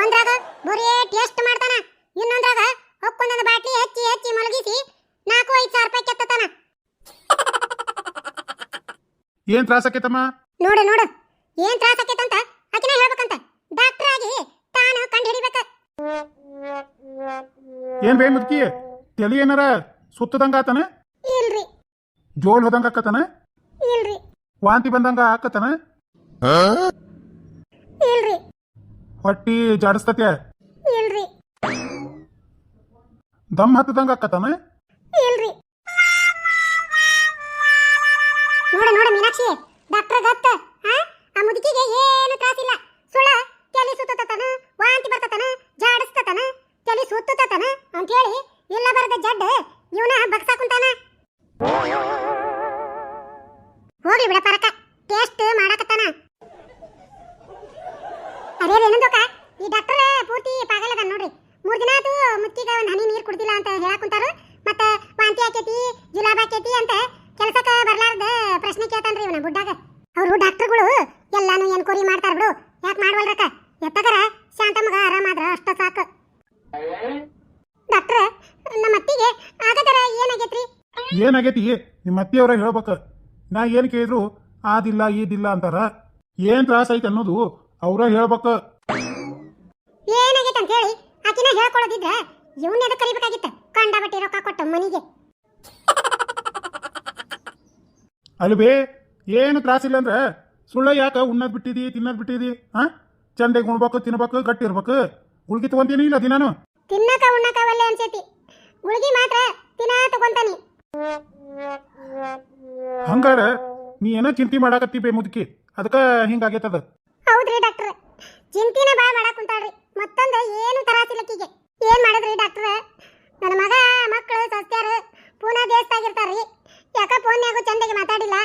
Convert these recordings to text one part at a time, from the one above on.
ಒಂದ್ರಾಗ ಬರೀ ಟೇಸ್ಟ್ ಮಾಡ್ತಾನ? ಇನ್ನೊಂದ್ರಾಗ ಹೊಕ್ಕೊಂದೊಂದು ಬಾಟ್ಲಿ ಹೆಚ್ಚಿ ಹೆಚ್ಚಿ ಮಲಗಿಸಿ ನಾಲ್ಕು ಐದು ಸಾವಿರ ರೂಪಾಯಿ ಕೆತ್ತತಾನ. ಏನ್ ತ್ರಾಸ ಆಕೈತಮ್ಮ? ನೋಡು ನೋಡು. ಏನ್ ತ್ರಾಸ ಆಕೈತಂತ ಆಕಿನ ಹೇಳ್ಬೇಕಂತ. ಡಾಕ್ಟರ್ ಆಗಿ ತಾನು ಕಂಡು ಹಿಡಿಬೇಕ ಏನ್ ಬೇ ಮುದ್ಕಿ? ತಲಿ ಏನಾರ ಸುತ್ತದಂಗ ಆತನ? ಇಲ್ರಿ. ಜೋಲ್ ಹೋದಂಗ ಆಕತನ? ಇಲ್ರಿ. ವಾಂತಿ ಬಂದಂಗ ಆಕತನ? ಇಲ್ರಿ. ಹೊಟ್ಟಿ ಜಾಡಿಸ್ತತೆ ಇಲ್ರಿ. ದಮ್ ಹತ್ತದಂಗ ಆಕತನ ಇಲ್ರಿ. ನೋಡ ನೋಡ ಮೀನಾಕ್ಷಿ ಡಾಕ್ಟರ್ ಗತ್ತ ಹಾ ಆ ಮುದುಕಿಗೆ ಏನು ತ್ರಾಸಿಲ್ಲ. ಸುಳ ತಲೆ ಸುತ್ತತನ ವಾಂತಿ ಬರ್ತತನ ಜಾಡಿಸ್ತತನ ತಲೆ ಸುತ್ತತನ ಅಂತ ಹೇಳಿ ಇಲ್ಲ ಬರದ ಜಡ್ಡ ಇವನ ಬಗ್ಸಾ ಕುಂತಾನ. ಹೋಗ್ಲಿ ಬಿಡ ಪರಕ ಟೇಸ್ಟ್ ಮಾಡಕತ್ತಾನ. ಅದೇ ಏನಂದೋಕ ಈ ಡಾಕ್ಟರ್ ಪೂರ್ತಿ ಪಾಗಲದ ನೋಡ್ರಿ. ಮೂರು ದಿನ ಆತು ಮುತ್ತಿಗ ಒಂದ್ ಹನಿ ನೀರ್ ಕುಡ್ದಿಲ್ಲ ಅಂತ ಹೇಳಕ್ ಮತ್ತ ವಾಂತಿ ಆಕೇತಿ, ಜುಲಾಬ್ ಆಕೇತಿ ಅಂತ ಕೆಲಸಕ್ಕ ಬರ್ಲಾರ್ದ ಪ್ರಶ್ನೆ ಕೇಳ್ತಾನ್ರಿ ಇವನ ಬುಡ್ಡಾಗ ಅವ್ರು ಡಾಕ್ಟರ್ಗಳು ಎಲ್ಲಾನು ಎನ್ಕ್ವೈರಿ ಮಾಡ್ತಾರ ಬಿಡು. ಯಾಕೆ ಮಾಡ್ವಲ್ರಕ್ಕ? ಎತ್ತಗರ ಶಾಂತ ಮಗ ಆರಾಮಾದ್ರ ಅಷ್ಟ ಸಾಕು. ಡಾಕ್ಟ್ರ, ನಮ್ಮ ಅತ್ತಿಗೆ ಆಗದರ ಏನಾಗೈತ್ರಿ? ಏನಾಗೈತಿ? ನಿಮ್ಮ ಅತ್ತಿಯವ್ರ ಹೇಳ್ಬೇಕ. ನಾ ಏನು ಕೇಳಿದ್ರು, ಆದಿಲ್ಲ, ಈದಿಲ್ಲ ಅಂತಾರ. ಏನ್ ತ್ರಾಸ ಐತೆ ಅನ್ನೋದು ಅವ್ರ ಹೇಳ್ಬೇಕು. ಏನಾಗೈತೆ ಅಂತ ಹೇಳಿ ಆಕಿನ ಹೇಳ್ಕೊಳ್ಳೋದಿದ್ರ ಇವನ್ನ ಎದಕ್ ಕರಿಬೇಕಾಗಿತ್ತ? ಬಟ್ಟೆ ರೊಕ್ಕ ಕೊಟ್ಟು ಮನಿಗೆ. ಅಲ್ಬೇ ಏನು ತ್ರಾಸ ಇಲ್ಲ ಅಂದ್ರ ಸುಳ್ಳ ಯಾಕ ಉಣ್ಣದ್ ಬಿಟ್ಟಿದಿ ತಿನ್ನದ್ ಬಿಟ್ಟಿದಿ ಹಾ ಚಂದಾಗಿ ಉಣ್ಬೇಕು ತಿನ್ಬೇಕು ಗಟ್ಟಿ ಇರ್ಬೇಕು. ಗುಳ್ಗಿ ತಗೊಂತೀನಿ ಇಲ್ಲ ದಿನಾನು. ತಿನ್ನಕ ಉಣ್ಣಕ ಒಲ್ಲೆ ಅನ್ಸೈತಿ. ಗುಳಿಗೆ ಮಾತ್ರ ತಿನ್ನಾ ತಗೊಂತಾನಿ. ಹಂಗಾರ ನೀ ಏನೋ ಚಿಂತೆ ಮಾಡಾಕತ್ತಿ ಬೇ ಮುದುಕಿ? ಅದಕ್ಕ ಹಿಂಗಾಗೈತದ ಹೌದ್ರಿ ಡಾಕ್ಟ್ರ. ಚಿಂತಿನ ಬಾ ಮಾಡಕ್ ಕುಂತಾಳ್ರಿ. ಮತ್ತೊಂದು ಏನು ತರಾಸಿಲ್ಲಕ್ಕಿಗೆ ಏನ್ ಮಾಡಿದ್ರಿ ಡಾಕ್ಟ್ರ? ನನ್ನ ಮಗ ಮಕ್ಕಳು ಸಸ್ತ್ಯಾರ ಪೂನಾ ದೇಶದಾಗಿರ್ತಾರ್ರಿ ಯಾಕ ಫೋನ್ಯಾಗು ಚಂದಾಗಿ ಮಾತಾಡಿಲ್ಲ?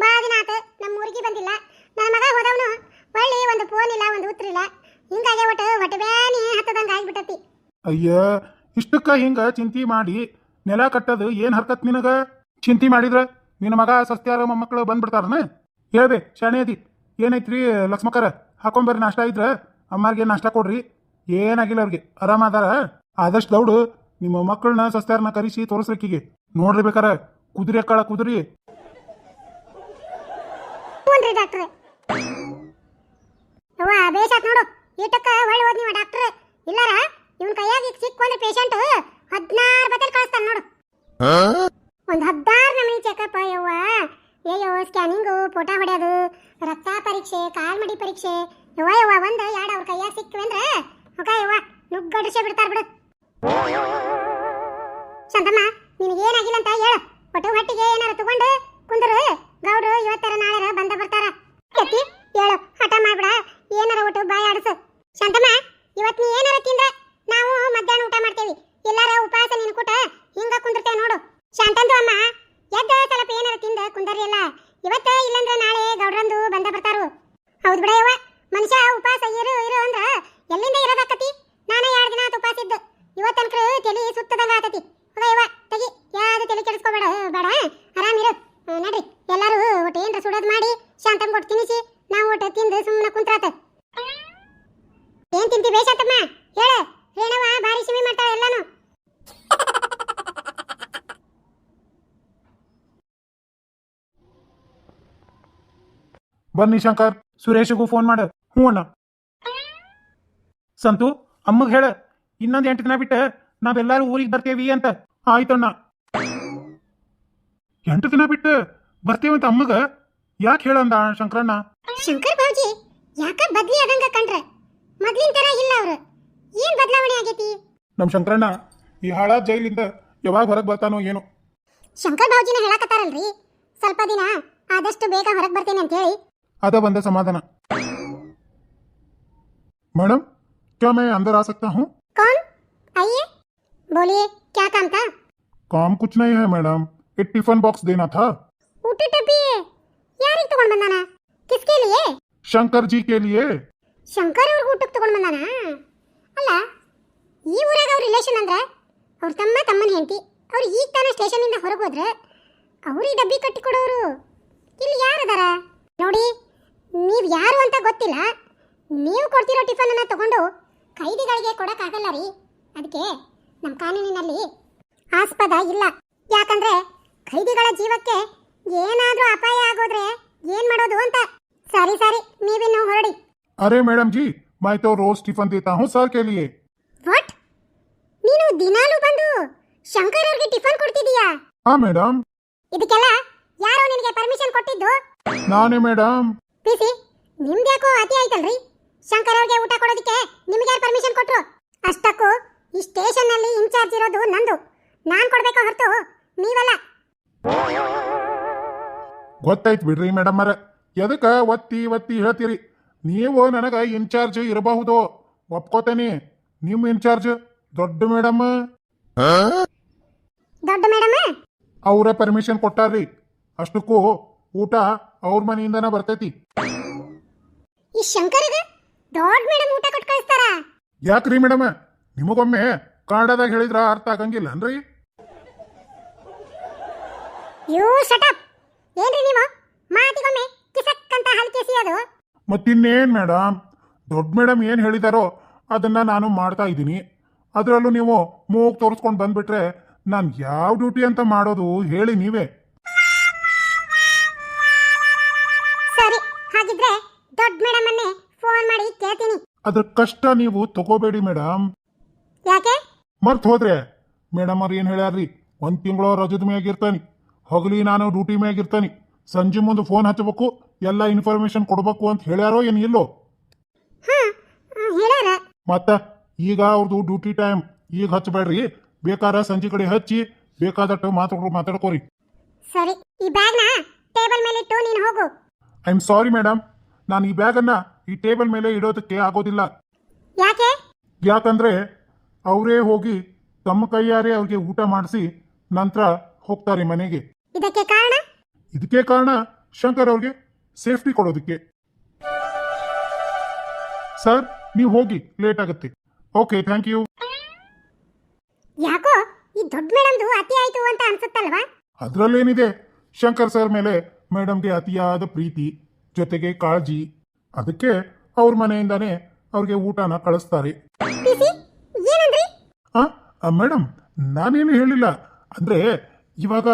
ಬಾ ದಿನ ಆತ ನಮ್ಮ ಊರಿಗೆ ಬಂದಿಲ್ಲ. ನನ್ನ ಮಗ ಹೋದವನು ಒಳ್ಳಿ ಒಂದು ಫೋನ್ ಇಲ್ಲ, ಒಂದು ಉತ್ತರ ಇಲ್ಲ. ಹಿಂಗಾಗಿ ಒಟ್ಟು ಹೊಟ್ಟೆ ಬ್ಯಾನಿ ಹತ್ತದಂಗ ಆಗ್ಬಿಟ್ಟತಿ. ಅಯ್ಯ, ಇಷ್ಟಕ್ಕ ಹಿಂಗ ಚಿಂತಿ ಮಾಡಿ ನೆಲ ಕಟ್ಟದು ಏನ್ ಹರ್ಕತ್ ನಿನಗ? ಚಿಂತಿ ಮಾಡಿದ್ರ ನಿನ್ನ ಮಗ, ಸಸ್ತ್ಯಾರ ಮೊಮ್ಮಕ್ಕಳು ಬಂದ್ಬಿಡ್ತಾರನ? ಹೇಳ್ಬೇಕು ಶಾಣೆ ಅದಿ ಏನೈತ್ರಿ ಲಕ್ಷ್ಮಕರ? ಹಾಕೊಂಬರ್ರಿ ನಾಷ್ಟ ಇದ್ರ ಅಮ್ಮಾರ್ಗೆ ನಾಷ್ಟ ಕೊಡ್ರಿ? ಏನಾಗಿಲ್ಲ ಅವ್ರಿಗೆ. ಆರಾಮ ಅದಾರ? ಆದಷ್ಟು ದೌಡು ನಿಮ್ಮ ಮಕ್ಕಳನ್ನ ಸಸ್ತಾರನ್ನ ಕರೆಸಿ ತೋರಿಸ್ಲಿಕ್ಕಿಗೆ ನೋಡ್ರಿ ಬೇಕಾರ ಕುದುರೆ ಕಾಳ ಕುದುರಿ. ಹ್ಞೂನ್ರಿ ಡಾಕ್ಟ್ರೆ. ಅವ್ವ ಬೇಸಾತ್ ನೋಡು. ಈಟಕ್ಕ ಹೊಳ್ಳಿ ಹೋದ್ ನೀವ ಡಾಕ್ಟ್ರ್. ಇಲ್ಲಾರ ಇವನ್ ಕೈಯಾಗ ಈಗ ಸಿಕ್ಕೊಂದ್ರೆ ಪೇಷಂಟ್ ಹದಿನಾರು ಬತ್ತಲ್ ಕಳಿಸ್ತಾನ ನೋಡು. ಒಂದ್ ಹದಿನಾರು ನಮೂನಿ ಚೆಕಪ್ ಯವ್ವ. ಅಯ್ಯೋ ಸ್ಕ್ಯಾನಿಂಗು ಫೋಟೋ ಹೊಡೆಯೋದು, ರಕ್ತ ಪರೀಕ್ಷೆ ಕಾಲ್ ಮಡಿ ಪರೀಕ್ಷೆ, ಯವ್ವ ಯವ್ವ, ಒಂದು ಎರಡು ಅವ್ರ ಕೈಯಾಗ ಸಿಕ್ಕಿವೆ ಅಂದ್ರೆ ಹೊಕ ಯವ್ವ, ನುಗ್ಗಡಿಸೇ ಬಿಡ್ತಾರ ಬಿಡು. ಶಾಂತಮ್ಮ ನಿನಗೇನಾಗಿಲ್ಲ ಅಂತ ಹೇಳು. ಒಟ್ಟು ಹೊಟ್ಟಿಗೆ ಏನಾರ ತಗೊಂಡು ಕುಂದರು, ಗೌಡ್ರು ಇವತ್ತರ ನಾಳೆರ ಬಂದ ಬರ್ತಾರ. ಕತ್ತಿ ಹೇಳು, ಹಠ ಮಾಡ್ಬಿಡ, ಏನಾರ ಊಟ ಬಾಯ ಆಡಿಸು ಶಾಂತಮ್ಮ ಇವತ್ತು ನೀ ಏನಾರ ತಿಂದ್ರೆ ನಾವು ಮಧ್ಯಾಹ್ನ ಊಟ ಮಾಡ್ತೇವಿ ಎಲ್ಲಾರ ಉಪವಾಸ ನಿನ್ ಕೂಟ ಹಿಂಗ ಕುಂದಿರ್ತೇವೆ ನೋಡು ಶಾಂತಂದು ಅಮ್ಮ ಎದ್ದ ಸ್ವಲ್ಪ ಏನಾರ ತಿಂದ ಕುಂದರಿ ಎಲ್ಲ ಇವತ್ತ ಇಲ್ಲಂದ್ರ ನಾಳೆ ಗೌಡ್ರಂದು ಬಂದ ಬರ್ತಾರು ಹೌದ್ ಬಿಡ ಯವ್ವ ಮನುಷ್ಯ ಉಪವಾಸ ಇರು ಇರು ಅಂದ್ರ ಎಲ್ಲಿಂದ ಇರೋದಾಕತಿ ನಾನೇ ಎರಡು ದಿನ ಆತ ಉಪವಾಸ ಇದ್ದು ಇವತ್ತನ್ಕ್ರ ತಲೆ ಸುತ್ತದಂಗ ಆತತಿ ಹೋಗಯ್ಯವ್ವ ತೆಗಿ ಯಾವ್ದು ತಲೆ ಕೆಡಿಸ್ಕೋಬೇಡ ಬೇಡ ಆರಾಮಿರು ಆ, ನಡ್ರಿ ಎಲ್ಲಾರು ಒಟ್ಟು ಏನ್ರ ಸುಡೋದ್ ಮಾಡಿ ಶಾಂತಮ್ ಕೊಟ್ಟು ತಿನ್ನಿಸಿ ನಾವು ಒಟ್ಟು ತಿಂದು ಸುಮ್ಮನೆ ಕುಂತ್ರಾತ ಏನ್ ತಿಂತಿ ಬೇಷಾತಮ್ಮ ಹೇಳ ರೇಣವ ಭಾರಿ ಸಿಮಿ ಮಾಡ್ತಾಳೆ ಎಲ್ಲಾನು ಬನ್ನಿ ಶಂಕರ್ ಸುರೇಶಗೂ ಫೋನ್ ಮಾಡ. ಹ್ಞೂ ಅಣ್ಣ. ಸಂತು ಅಮ್ಮಗೆ ಹೇಳ. ಇನ್ನೊಂದು ಎಂಟು ದಿನ ಬಿಟ್ಟು ನಾವೆಲ್ಲರೂ ಊರಿಗೆ ಬರ್ತೇವಿ ಅಂತ. ಆಯ್ತಣ್ಣ ಎಂಟು ದಿನ ಬಿಟ್ಟು ಅಂತ ಅಮ್ಮಗ ಯಾಕೆ ಹೇಳಂದ ಶಂಕರಣ್ಣ? ಶಂಕರ್ ಬಾಬುಜಿ ಯಾಕ ಬದ್ಲಿ ಆದಂಗ ಕಂಡ್ರೆ? ಮೊದ್ಲಿನ ತರ ಇಲ್ಲ ಅವರು. ಏನ್ ಬದಲಾವಣೆ ಆಗೈತಿ? ನಮ್ ಶಂಕರಣ್ಣ ಈ ಹಾಳ ಜೈಲಿಂದ ಯಾವಾಗ ಹೊರಗೆ ಬರ್ತಾನೋ ಏನು. ಶಂಕರ್ ಬಾಬುಜಿನ ಹೇಳಕತ್ತಾರಲ್ರಿ. ಸ್ವಲ್ಪ ದಿನ ಆದಷ್ಟು ಬೇಗ ಹೊರಗೆ ಬರ್ತೇನೆ ಅಂತ ಹೇಳಿ ಅದ ಬಂದ समाधान मैडम क्या मैं अंदर आ सकता हूँ कौन आइए बोलिए क्या काम था काम कुछ नहीं है मैडम एक टिफिन बॉक्स देना था ಊಟ ಡಬ್ಬಿ ಯಾರಿಗೆ ತಗೊಂಡ್ ಬಂದಾನ ಕಿಸ್ಕೆ ಲಿಯೇ शंकर जी के लिए ಶಂಕರ್ ಅವ್ರಿಗೆ ಊಟಕ್ಕೆ ತಗೊಂಡ್ ಬಂದಾನ ಅಲ್ಲ ಈ ಊರಾಗ ಅವ್ರ ರಿಲೇಷನ್ ಅಂದ್ರ ಅವ್ರ ತಮ್ಮ ತಮ್ಮನ ಹೆಂಡತಿ ಅವ್ರು ಈಗ ತಾನೇ ಸ್ಟೇಷನಿಂದ ಹೊರಗೆ ಹೋದ್ರೆ ಅವ್ರಿಗೆ ಡಬ್ಬಿ ಕಟ್ಟಿ ಕೊಡೋರು ಇಲ್ಲಿ ಯಾರದಾರ ನೋಡಿ ನೀವು ಯಾರು ಅಂತ ಗೊತ್ತಿಲ್ಲ ನೀವು ಕೊಡ್ತಿರೋ ಟಿಫನ್ ಅನ್ನ ತಗೊಂಡು ಖೈದಿಗಳಿಗೆ ಕೊಡಕ್ಕಾಗಲ್ಲ ರೀ ಅದಕ್ಕೆ ನಮ್ಮ ಕಾನೂನಿನಲ್ಲಿ ಆಸ್ಪದ ಇಲ್ಲ ಯಾಕಂದ್ರೆ ಖೈದಿಗಳ ಜೀವಕ್ಕೆ ಏನಾದ್ರೂ ಅಪಾಯ ಆಗೋದ್ರೆ ಏನ್ ಮಾಡೋದು ಅಂತ ಸರಿ ಸರಿ ನೀವಿನ್ನು ಹೊರಡಿ अरे मैडम जी मैं तो रोज टिफिन देता हूँ सर के लिए ವಾಟ್ ನೀನು ದಿನಾಲೂ ಬಂದು ಶಂಕರ್ ಅವ್ರಿಗೆ ಟಿಫನ್ ಕೊಡ್ತಿದೀಯಾ हाँ मैडम ಇದಕ್ಕೆಲ್ಲ ಯಾರೋ ನಿನಗೆ ಪರ್ಮಿಷನ್ ಕೊಟ್ಟಿದ್ದು ನಾನೇ ಮೇಡಮ್ ಪಿಸಿ ನಿಮ್ದ್ಯಾಕೋ ಅತಿ ಆಯ್ತಲ್ರಿ? ಶಂಕರ್ ಅವ್ರಿಗೆ ಊಟ ಕೊಡೋದಕ್ಕೆ ನಿಮ್ಗೆ ಯಾರು ಪರ್ಮಿಷನ್ ಕೊಟ್ರು? ಅಷ್ಟಕ್ಕೂ ಈ ಸ್ಟೇಷನ್ ಅಲ್ಲಿ ಇನ್ಚಾರ್ಜ್ ಇರೋದು ನಂದು. ನಾನು ಕೊಡಬೇಕು ಹೊರತು ನೀವಲ್ಲ. ಗೊತ್ತಾಯ್ತು ಬಿಡ್ರಿ ಮೇಡಮ್ ಅರ ಎದಕ್ಕೆ ಒತ್ತಿ ಒತ್ತಿ ಹೇಳ್ತೀರಿ? ನೀವು ನನಗೆ ಇನ್ಚಾರ್ಜ್ ಇರಬಹುದು. ಒಪ್ಕೋತೇನೆ. ನಿಮ್ಮ ಇನ್ಚಾರ್ಜ್ ದೊಡ್ಡ ಮೇಡಮ್ ದೊಡ್ಡ ಮೇಡಮ್ ಅವರೇ ಪರ್ಮಿಷನ್ ಕೊಟ್ಟಾರ್ರಿ. ಅಷ್ಟಕ್ಕೂ ಊಟ ಅವ್ರ ಮನೆಯಿಂದನೇ ಬರ್ತೈತಿ. ಈ ಶಂಕರಗ ದೊಡ್ಡ ಮೇಡಮ್ ಊಟ ಕೊಟ್ಟು ಕಳಿಸ್ತಾರ? ಯಾಕ್ರಿ ಮೇಡಮ್? ನಿಮಗೊಮ್ಮೆ ಕನ್ನಡದಾಗ ಹೇಳಿದ್ರ ಅರ್ಥ ಆಗಂಗಿಲ್ಲ ಅನ್ರಿ ಯೋ ಶಟಪ್ ಏನ್ರಿ ನೀವು? ಮಾತಿಗೊಮ್ಮೆ ಕಿಸಕ್ ಅಂತ ಮತ್ತಿನ್ನೇನು ಮೇಡಮ್ ದೊಡ್ಡ ಮೇಡಮ್ ಏನು ಹೇಳಿದಾರೋ ಅದನ್ನ ನಾನು ಮಾಡ್ತಾ ಇದ್ದೀನಿ. ಅದರಲ್ಲೂ ನೀವು ಮೂಗ್ ತೋರಿಸ್ಕೊಂಡು ಬಂದ್ಬಿಟ್ರೆ ನಾನು ಯಾವ ಡ್ಯೂಟಿ ಅಂತ ಮಾಡೋದು ಹೇಳಿ ನೀವೇ. ಅದ್ರ ಕಷ್ಟ ನೀವು ತಗೋಬೇಡಿ ಮೇಡಮ್ ಯಾಕೆ? ಮರ್ತ್ ಹೋದ್ರೆ. ಮೇಡಮ್ ಅವ್ರು ಏನು ಹೇಳ್ಯಾರ್ರಿ? ಒಂದು ತಿಂಗಳು ರಜದ ಮ್ಯಾಗಿರ್ತಾನೆ ಹಗಲಿ ನಾನು ಡ್ಯೂಟಿ ಮ್ಯಾಗಿರ್ತಾನೆ ಸಂಜೆ ಮುಂದೆ ಫೋನ್ ಹಚ್ಚಬೇಕು ಎಲ್ಲ ಇನ್ಫಾರ್ಮೇಶನ್ ಕೊಡ್ಬೇಕು ಅಂತ ಹೇಳ್ಯಾರೋ ಏನು ಇಲ್ಲೋ? ಮತ್ತ ಈಗ ಅವ್ರದ್ದು ಡ್ಯೂಟಿ ಟೈಮ್ ಈಗ ಹಚ್ಚಬೇಡ್ರಿ ಬೇಕಾದ್ರೆ ಸಂಜೆ ಕಡೆ ಹಚ್ಚಿ ಬೇಕಾದಟ್ಟು ಮಾತಾಡ್ಕೊ ಮಾತಾಡ್ಕೋರಿ. ಸರಿ ಈ ಬ್ಯಾಗ್ನ ಟೇಬಲ್ ಮೇಲೆ ಇಟ್ಟು ನೀನು ಹೋಗು. ಐ ಆಮ್ ಸಾರಿ ಮೇಡಮ್ ನಾನು ಈ ಬ್ಯಾಗನ್ನ ಈ ಟೇಬಲ್ ಮೇಲೆ ಇಡೋದಕ್ಕೆ ಆಗೋದಿಲ್ಲ. ಯಾಕೆ? ಯಾಕಂದ್ರೆ ಅವರೇ ಹೋಗಿ ತಮ್ಮ ಕೈಯಾರೆ ಅವ್ರಿಗೆ ಊಟ ಮಾಡಿಸಿ ನಂತರ ಹೋಗ್ತಾರೆ ಮನೆಗೆ. ಇದಕ್ಕೆ ಕಾರಣ? ಇದಕ್ಕೆ ಕಾರಣ ಶಂಕರ್ ಅವ್ರಿಗೆ ಸೇಫ್ಟಿ ಕೊಡೋದಕ್ಕೆ. ಸರ್ ನೀವು ಹೋಗಿ ಲೇಟ್ ಆಗುತ್ತೆ. Okay thank you. ಯಾಕೋ ಈ ದೊಡ್ಡ ಮೇಡಮ್ದು ಅತಿ ಆಯ್ತು ಅಂತ ಅನ್ಸುತ್ತಲ್ವಾ? ಅದರಲ್ಲೇನಿದೆ ಶಂಕರ್ ಸರ್ ಮೇಲೆ ಮೇಡಮ್ಗೆ ಅತಿಯಾದ ಪ್ರೀತಿ ಜೊತೆಗೆ ಕಾಳಜಿ. ಅದಕ್ಕೆ ಅವ್ರ ಮನೆಯಿಂದಾನೇ ಅವ್ರಿಗೆ ಊಟನ ಕಳಿಸ್ತಾರೆ. ಮೇಡಮ್ ನಾನೇನು ಹೇಳಿಲ್ಲ. ಅಂದ್ರೆ ಇವಾಗ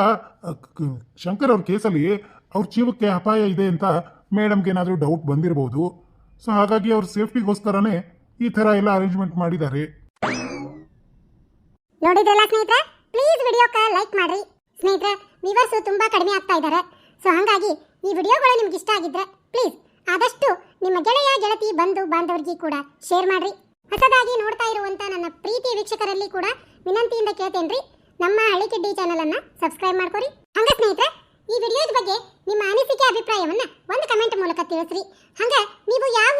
ಶಂಕರ್ ಅವ್ರ ಕೇಸಲ್ಲಿ ಅವ್ರ ಜೀವಕ್ಕೆ ಅಪಾಯ ಇದೆ ಅಂತ ಮೇಡಮ್ಗೆ ಏನಾದರೂ ಡೌಟ್ ಬಂದಿರಬಹುದು ಸೊ ಹಾಗಾಗಿ ಅವ್ರ ಸೇಫ್ಟಿಗೋಸ್ಕರನೇ ಈ ಥರ ಎಲ್ಲ ಅರೇಂಜ್ಮೆಂಟ್ ಮಾಡಿದ್ದಾರೆ. ನೋಡಿದ್ರಲ್ಲ ಸ್ನೇಹಿತರೆ? ಪ್ಲೀಸ್ ವಿಡಿಯೋಕ್ಕೆ ಲೈಕ್ ಮಾಡ್ರಿ. ಸ್ನೇಹಿತರೆ ವಿವರ್ಸು ತುಂಬಾ ಕಡಿಮೆ ಆಗ್ತಾ ಇದ್ದಾರೆ. ಸೊ ಹಾಗಾಗಿ ಈ ವಿಡಿಯೋಗಳು ನಿಮ್ಗೆ ಇಷ್ಟ ಆಗಿದ್ರೆ ಪ್ಲೀಸ್ ಆದಷ್ಟು ನಿಮ್ಮ ಗೆಳೆಯ, ಗೆಳತಿ, ಬಂಧು, ಬಾಂಧವರಿಗೆ ಕೂಡ ಶೇರ್ ಮಾಡ್ರಿ. ಹೊಸದಾಗಿ ನೋಡ್ತಾ ಇರುವಂತ ನನ್ನ ಪ್ರೀತಿ ವೀಕ್ಷಕರಲ್ಲಿ ಕೂಡ ವಿನಂತಿಯಿಂದ ಕೇಳ್ತೇನ್ರಿ. ನಮ್ಮ ಹಳ್ಳಿಕಿಡ್ಡಿ ಚಾನಲ್ ಅನ್ನ ಸಬ್ಸ್ಕ್ರೈಬ್ ಮಾಡ್ಕೊರಿ. ಹಂಗ ಸ್ನೇಹಿತರೆ, ಈ ವಿಡಿಯೋದ ಬಗ್ಗೆ ನಿಮ್ಮ ಅನಿಸಿಕೆ, ಅಭಿಪ್ರಾಯವನ್ನ ಒಂದು ಕಮೆಂಟ್ ಮೂಲಕ ತಿಳಿಸ್ರಿ. ಹಂಗ, ನೀವು ಯಾವ